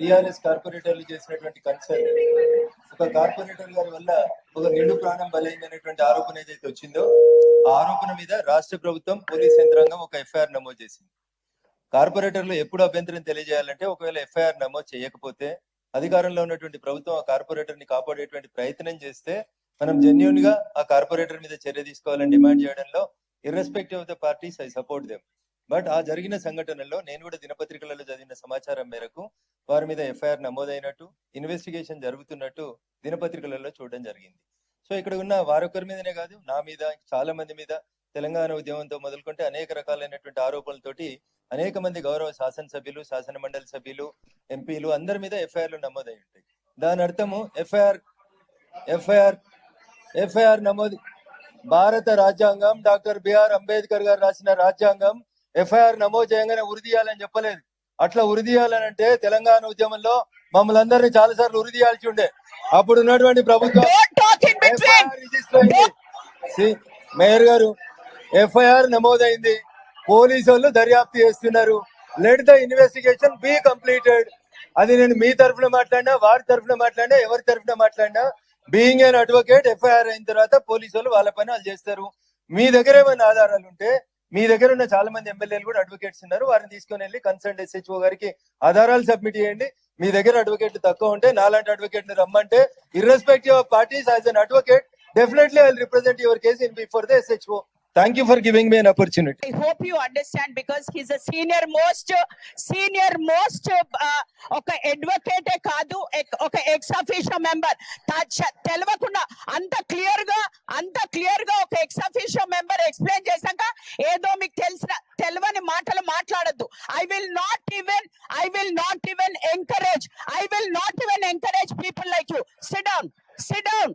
TRS కార్పొరేటర్లు చేసినటువంటి concern ఒక కార్పొరేటర్ గారి వల్ల ఒక నిండు ప్రాణం బలైందనేటువంటి ఆరోపణ ఏదైతే వచ్చిందో ఆ ఆరోపణ మీద రాష్ట్ర ప్రభుత్వం పోలీస్ యంత్రాంగం ఒక ఎఫ్ఐఆర్ నమోదు చేసింది. కార్పొరేటర్లు ఎప్పుడు అభ్యంతరం తెలియజేయాలంటే ఒకవేళ ఎఫ్ఐఆర్ నమోదు చేయకపోతే అధికారంలో ఉన్నటువంటి ప్రభుత్వం ఆ కార్పొరేటర్ని కాపాడేటువంటి ప్రయత్నం చేస్తే మనం జెన్యున్గా ఆ కార్పొరేటర్ మీద చర్య తీసుకోవాలని డిమాండ్ చేయడంలో irrespective of the parties I support them but ఆ జరిగిన సంఘటనలో నేను కూడా దినపత్రికలలో చదివిన సమాచారం మేరకు వారి మీద ఎఫ్ఐఆర్ నమోదైనట్టు ఇన్వెస్టిగేషన్ జరుగుతున్నట్టు దినపత్రికలలో చూడడం జరిగింది. సో ఇక్కడ ఉన్న వారొకరి మీదనే కాదు నా మీద చాలా మంది మీద తెలంగాణ ఉద్యమంతో మొదలుకుంటే అనేక రకాలైనటువంటి ఆరోపణలతోటి అనేక మంది గౌరవ శాసనసభ్యులు శాసన మండలి సభ్యులు ఎంపీలు అందరి మీద ఎఫ్ఐఆర్లు నమోదై ఉంటాయి. దాని అర్థము ఎఫ్ఐఆర్ ఎఫ్ఐఆర్ ఎఫ్ఐఆర్ నమోదు భారత రాజ్యాంగం డాక్టర్ బిఆర్ అంబేద్కర్ గారు రాసిన రాజ్యాంగం ఎఫ్ఐఆర్ నమోదు చేయగానే ఉరిదీయాలని చెప్పలేదు. అట్లా ఉరిదీయాలని అంటే తెలంగాణ ఉద్యమంలో మమ్మల్ని అందరినీ చాలా సార్లు ఉరిదీయాల్సి ఉండే. అప్పుడు ఉన్నటువంటి ప్రభుత్వం మేయర్ గారు ఎఫ్ఐఆర్ నమోదైంది. పోలీసు వాళ్ళు దర్యాప్తు చేస్తున్నారు. Let the investigation be completed అది నేను మీ తరఫున మాట్లాడినా వారి తరఫున మాట్లాడినా ఎవరి తరఫున మాట్లాడినా బీయింగ్ అన్ అడ్వకేట్ ఎఫ్ఐఆర్ అయిన తర్వాత పోలీసు వాళ్ళు వాళ్ళ పని వాళ్ళు చేస్తారు. మీ దగ్గర ఏమైనా ఆధారాలు ఉంటే మీ దగ్గర ఉన్న చాలా మంది ఎమ్మెల్యేలు కూడా అడ్వకేట్స్ ఉన్నారు. వారిని తీసుకొని వెళ్ళి కన్సల్ట్ ఎస్హెచ్ఓ గారికి ఆధారాలు సబ్మిట్ చేయండి. మీ దగ్గర అడ్వకేట్ తక్కువ ఉంటే నాలాంటి అడ్వకేట్ రమ్మంటే irrespective of parties as an advocate definitely I represent your case in before the SHO thank you for giving me an opportunity I hope you understand because he's a senior most senior most ఒక అడ్వకేటే కాదు ఒక ex officio member తెలవకుండా అంత clear I will not even, I will not even encourage, I will not even encourage people like you. Sit down, sit down.